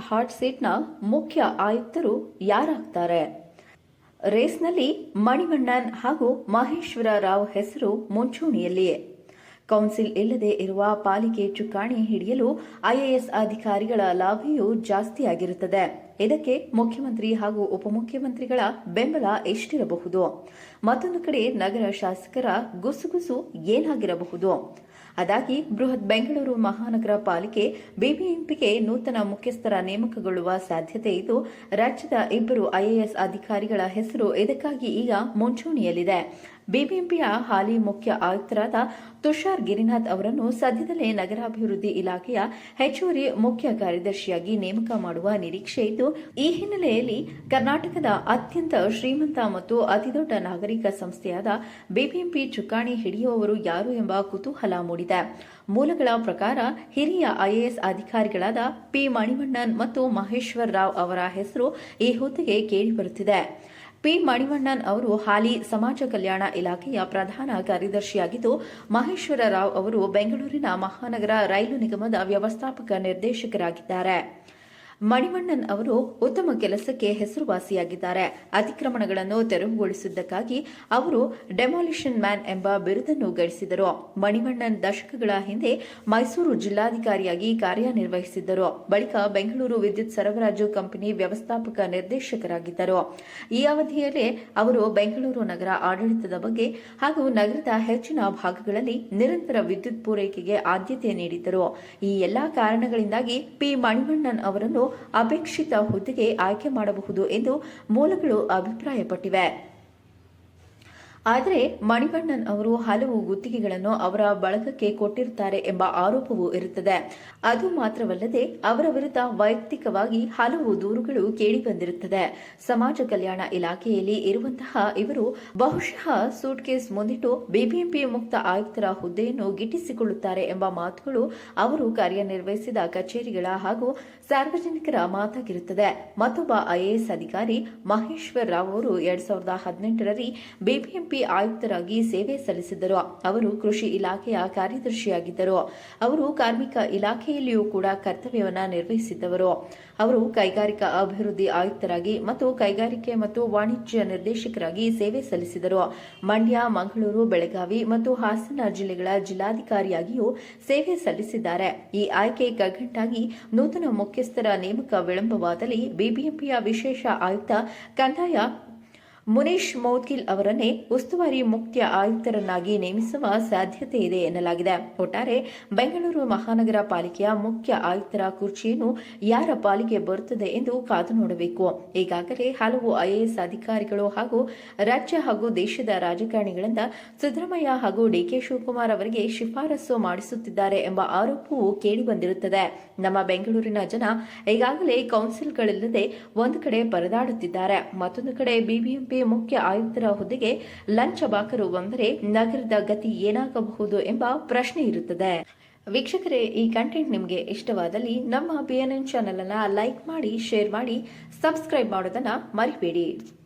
Hot ಸೀಟ್ನ ಮುಖ್ಯ ಆಯುಕ್ತರು ಯಾರಾಗ್ತಾರೆ? ರೇಸ್ನಲ್ಲಿ ಮಣಿವಣ್ಣನ್ ಹಾಗೂ ಮಹೇಶ್ವರ ರಾವ್ ಹೆಸರು ಮುಂಚೂಣಿಯಲ್ಲಿಯೇ ಕೌನ್ಸಿಲ್ ಇಲ್ಲದೆ ಇರುವ ಪಾಲಿಕೆ ಚುಕ್ಕಾಣಿ ಹಿಡಿಯಲು ಐಎಎಸ್ ಅಧಿಕಾರಿಗಳ ಲಾಭೆಯೂ ಜಾಸ್ತಿಯಾಗಿರುತ್ತದೆ. ಇದಕ್ಕೆ ಮುಖ್ಯಮಂತ್ರಿ ಹಾಗೂ ಉಪಮುಖ್ಯಮಂತ್ರಿಗಳ ಬೆಂಬಲ ಎಷ್ಟಿರಬಹುದು? ಮತ್ತೊಂದು ಕಡೆ ನಗರ ಶಾಸಕರ ಗುಸುಗುಸು ಏನಾಗಿರಬಹುದು? ಅದಾಗಿ ಬೃಹತ್ ಬೆಂಗಳೂರು ಮಹಾನಗರ ಪಾಲಿಕೆ ಬಿಬಿಎಂಪಿಗೆ ನೂತನ ಮುಖ್ಯಸ್ಥರ ನೇಮಕಗೊಳ್ಳುವ ಸಾಧ್ಯತೆ ಇದ್ದು, ರಾಜ್ಯದ ಇಬ್ಬರು ಐಎಎಸ್ ಅಧಿಕಾರಿಗಳ ಹೆಸರು ಇದಕ್ಕಾಗಿ ಈಗ ಮುಂಚೂಣಿಯಲ್ಲಿದೆ. ಬಿಬಿಎಂಪಿಯ ಹಾಲಿ ಮುಖ್ಯ ಆಯುಕ್ತರಾದ ತುಷಾರ್ ಗಿರಿನಾಥ್ ಅವರನ್ನು ಸದ್ಯದಲ್ಲೇ ನಗರಾಭಿವೃದ್ಧಿ ಇಲಾಖೆಯ ಹೆಚ್ಚುವರಿ ಮುಖ್ಯ ಕಾರ್ಯದರ್ಶಿಯಾಗಿ ನೇಮಕ ಮಾಡುವ ನಿರೀಕ್ಷೆ ಇದ್ದು ಈ ಹಿನ್ನೆಲೆಯಲ್ಲಿ ಕರ್ನಾಟಕದ ಅತ್ಯಂತ ಶ್ರೀಮಂತ ಮತ್ತು ಅತಿದೊಡ್ಡ ನಾಗರಿಕ ಸಂಸ್ಥೆಯಾದ ಬಿಬಿಎಂಪಿ ಚುಕ್ಕಾಣಿ ಹಿಡಿಯುವವರು ಯಾರು ಎಂಬ ಕುತೂಹಲ ಮೂಡಿದೆ. ಮೂಲಗಳ ಪ್ರಕಾರ ಹಿರಿಯ ಐಎಎಸ್ ಅಧಿಕಾರಿಗಳಾದ ಪಿ ಮಣಿವಣ್ಣನ್ ಮತ್ತು ಮಹೇಶ್ವರ್ ರಾವ್ ಅವರ ಹೆಸರು ಈ ಹುದ್ದೆಗೆ ಕೇಳಿಬರುತ್ತಿದೆ ಪಿ ಮಣಿವಣ್ಣನ್ ಅವರು ಹಾಲಿ ಸಮಾಜ ಕಲ್ಯಾಣ ಇಲಾಖೆಯ ಪ್ರಧಾನ ಕಾರ್ಯದರ್ಶಿಯಾಗಿದ್ದು, ಮಹೇಶ್ವರ ರಾವ್ ಅವರು ಬೆಂಗಳೂರಿನ ಮಹಾನಗರ ರೈಲು ನಿಗಮದ ವ್ಯವಸ್ಥಾಪಕ ನಿರ್ದೇಶಕರಾಗಿದ್ದಾರೆ. ಮಣಿವಣ್ಣನ್ ಅವರು ಉತ್ತಮ ಕೆಲಸಕ್ಕೆ ಹೆಸರುವಾಸಿಯಾಗಿದ್ದಾರೆ. ಅತಿಕ್ರಮಣಗಳನ್ನು ತೆರವುಗೊಳಿಸಿದ್ದಕ್ಕಾಗಿ ಅವರು ಡೆಮಾಲಿಷನ್ ಮ್ಯಾನ್ ಎಂಬ ಬಿರುದನ್ನು ಗಳಿಸಿದರು. ಮಣಿವಣ್ಣನ್ ದಶಕಗಳ ಹಿಂದೆ ಮೈಸೂರು ಜಿಲ್ಲಾಧಿಕಾರಿಯಾಗಿ ಕಾರ್ಯನಿರ್ವಹಿಸಿದ್ದರು. ಬಳಿಕ ಬೆಂಗಳೂರು ವಿದ್ಯುತ್ ಸರಬರಾಜು ಕಂಪನಿ ವ್ಯವಸ್ಥಾಪಕ ನಿರ್ದೇಶಕರಾಗಿದ್ದರು. ಈ ಅವಧಿಯಲ್ಲೇ ಅವರು ಬೆಂಗಳೂರು ನಗರ ಆಡಳಿತದ ಬಗ್ಗೆ ಹಾಗೂ ನಗರದ ಹೆಚ್ಚಿನ ಭಾಗಗಳಲ್ಲಿ ನಿರಂತರ ವಿದ್ಯುತ್ ಪೂರೈಕೆಗೆ ಆದ್ಯತೆ ನೀಡಿದ್ದರು. ಈ ಎಲ್ಲಾ ಕಾರಣಗಳಿಂದಾಗಿ ಪಿ ಮಣಿವಣ್ಣನ್ ಅವರನ್ನು ಅಪೇಕ್ಷಿತ ಹುದ್ದೆಗೆ ಆಯ್ಕೆ ಮಾಡಬಹುದು ಎಂದು ಮೂಲಗಳು ಅಭಿಪ್ರಾಯಪಟ್ಟಿವೆ. ಆದರೆ ಮಣಿವಣ್ಣನ್ ಅವರು ಹಲವು ಗುತ್ತಿಗೆಗಳನ್ನು ಅವರ ಬಳಕಕ್ಕೆ ಕೊಟ್ಟಿರುತ್ತಾರೆ ಎಂಬ ಆರೋಪವೂ ಇರುತ್ತದೆ. ಅದು ಮಾತ್ರವಲ್ಲದೆ ಅವರ ವಿರುದ್ಧ ವೈಯಕ್ತಿಕವಾಗಿ ಹಲವು ದೂರುಗಳು ಕೇಳಿಬಂದಿರುತ್ತದೆ. ಸಮಾಜ ಕಲ್ಯಾಣ ಇಲಾಖೆಯಲ್ಲಿ ಇರುವಂತಹ ಇವರು ಬಹುಶಃ ಸೂಟ್ಕೇಸ್ ಮುಂದಿಟ್ಟು ಬಿಬಿಎಂಪಿ ಮುಕ್ತ ಆಯುಕ್ತರ ಹುದ್ದೆಯನ್ನು ಗಿಟ್ಟಿಸಿಕೊಳ್ಳುತ್ತಾರೆ ಎಂಬ ಮಾತುಗಳು ಅವರು ಕಾರ್ಯನಿರ್ವಹಿಸಿದ ಕಚೇರಿಗಳ ಹಾಗೂ ಸಾರ್ವಜನಿಕರ ಮಾತಾಗಿರುತ್ತದೆ. ಮತ್ತೊಬ್ಬ ಐಎಎಸ್ ಅಧಿಕಾರಿ ಮಹೇಶ್ವರ್ ರಾವ್ ಅವರು ಎರಡ್ ಸಾವಿರದ ಹದಿನೆಂಟರಲ್ಲಿ ಬಿಬಿಎಂಪಿ ಆಯುಕ್ತರಾಗಿ ಸೇವೆ ಸಲ್ಲಿಸಿದ್ದರು. ಅವರು ಕೃಷಿ ಇಲಾಖೆಯ ಕಾರ್ಯದರ್ಶಿಯಾಗಿದ್ದರು. ಅವರು ಕಾರ್ಮಿಕ ಇಲಾಖೆಯಲ್ಲಿಯೂ ಕೂಡ ಕರ್ತವ್ಯವನ್ನ ನಿರ್ವಹಿಸಿದ್ದವರು. ಅವರು ಕೈಗಾರಿಕಾ ಅಭಿವೃದ್ಧಿ ಆಯುಕ್ತರಾಗಿ ಮತ್ತು ಕೈಗಾರಿಕೆ ಮತ್ತು ವಾಣಿಜ್ಯ ನಿರ್ದೇಶಕರಾಗಿ ಸೇವೆ ಸಲ್ಲಿಸಿದರು. ಮಂಡ್ಯ, ಮಂಗಳೂರು, ಬೆಳಗಾವಿ ಮತ್ತು ಹಾಸನ ಜಿಲ್ಲೆಗಳ ಜಿಲ್ಲಾಧಿಕಾರಿಯಾಗಿಯೂ ಸೇವೆ ಸಲ್ಲಿಸಿದ್ದಾರೆ. ಈ ಆಯ್ಕೆ ಕಗ್ಗಂಟಾಗಿ ನೂತನ ಮುಖ್ಯಸ್ಥರ ನೇಮಕ ವಿಳಂಬವಾದಲ್ಲಿ ಬಿಬಿಎಂಪಿಯ ವಿಶೇಷ ಆಯುಕ್ತ ಕಂದಾಯ ಮುನೀಶ್ ಮೌದ್ಗಿಲ್ ಅವರನ್ನೇ ಉಸ್ತುವಾರಿ ಮುಖ್ಯ ಆಯುಕ್ತರನ್ನಾಗಿ ನೇಮಿಸುವ ಸಾಧ್ಯತೆ ಇದೆ ಎನ್ನಲಾಗಿದೆ. ಒಟ್ಟಾರೆ ಬೆಂಗಳೂರು ಮಹಾನಗರ ಪಾಲಿಕೆಯ ಮುಖ್ಯ ಆಯುಕ್ತರ ಕುರ್ಚಿಯನ್ನು ಯಾರ ಪಾಲಿಗೆ ಬರುತ್ತದೆ ಎಂದು ಕಾದು ನೋಡಬೇಕು. ಈಗಾಗಲೇ ಹಲವು ಐಎಎಸ್ ಅಧಿಕಾರಿಗಳು ಹಾಗೂ ರಾಜ್ಯ ಹಾಗೂ ದೇಶದ ರಾಜಕಾರಣಿಗಳಿಂದ ಸಿದ್ದರಾಮಯ್ಯ ಹಾಗೂ ಡಿಕೆ ಶಿವಕುಮಾರ್ ಅವರಿಗೆ ಶಿಫಾರಸು ಮಾಡಿಸುತ್ತಿದ್ದಾರೆ ಎಂಬ ಆರೋಪವೂ ಕೇಳಿಬಂದಿರುತ್ತದೆ ನಮ್ಮ ಬೆಂಗಳೂರಿನ ಜನ ಈಗಾಗಲೇ ಕೌನ್ಸಿಲ್ಗಳಿಲ್ಲದೆ. ಒಂದು ಕಡೆ ಪರದಾಡುತ್ತಿದ್ದಾರೆ. ಮತ್ತೊಂದು ಕಡೆ ಬಿಬಿಎಂಪಿ ಮುಖ್ಯ ಆಯುಕ್ತರ ಹುದ್ದೆಗೆ ಲಂಚ ಬಾಕರು ಬಂದರೆ ನಗರದ ಗತಿ ಏನಾಗಬಹುದು ಎಂಬ ಪ್ರಶ್ನೆ ಇರುತ್ತದೆ. ವೀಕ್ಷಕರೇ, ಈ ಕಂಟೆಂಟ್ ನಿಮಗೆ ಇಷ್ಟವಾದಲ್ಲಿ ನಮ್ಮ ಬಿಎನ್ಎನ್ ಚಾನೆಲ್ ಅನ್ನ ಲೈಕ್ ಮಾಡಿ ಶೇರ್ ಮಾಡಿ ಸಬ್ಸ್ಕ್ರೈಬ್ ಮಾಡೋದನ್ನ ಮರಿಬೇಡಿ.